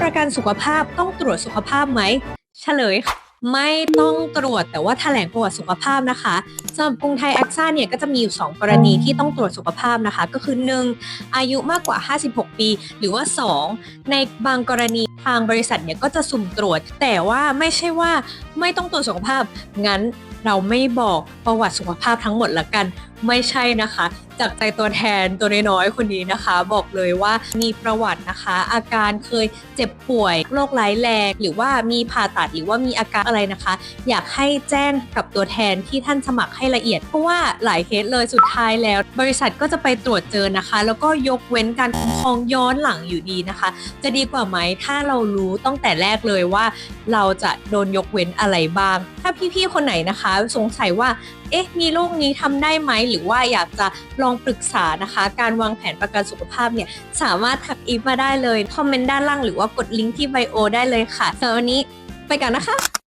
ประกันสุขภาพต้องตรวจสุขภาพไหมเฉลยค่ะไม่ต้องตรวจแต่ว่าแถลงประวัติสุขภาพนะคะสำหรับกรุงไทยแอคซ่าเนี่ยก็จะมีอยู่ 2 กรณีที่ต้องตรวจสุขภาพนะคะ ก็คือ 1. อายุมากกว่า 56 ปี หรือว่า 2. ในบางกรณีทางบริษัทเนี่ยก็จะสุ่มตรวจ แต่ว่าไม่ใช่ว่าไม่ต้องตรวจสุขภาพ งั้นเราไม่บอกประวัติสุขภาพทั้งหมดละกัน ไม่ใช่นะคะ จากใจตัวแทนตัวน้อยๆคนนี้นะคะ บอกเลยว่ามีประวัตินะคะ อาการเคยเจ็บป่วยโรคร้ายแรงหรือว่ามีผ่าตัดหรือว่ามีอาการอะไรนะคะ อยากให้แจ้งกับตัวแทนที่ท่านสมัครให้ละเอียด เพราะว่าหลายเคสเลยสุดท้ายแล้ว บริษัทก็จะไปตรวจเจอนะคะ แล้วก็ยกเว้นการคุ้มครองย้อนหลังอยู่ดีนะคะ จะดีกว่าไหมถ้าเรารู้ตั้งแต่แรกเลยว่า เราจะโดนยกเว้นอะไรบ้าง ถ้าพี่ๆคนไหนนะคะ สงสัยว่า เอ๊ะมีโรคนี้ทำได้ไหม หรือว่าอยากจะลองปรึกษานะคะ การวางแผนประกันสุขภาพเนี่ยสามารถทักอีฟมาได้เลย คอมเมนต์ด้านล่างหรือว่ากดลิงก์ที่ไบโอได้เลยค่ะสำหรับวันนี้ไปกันนะคะ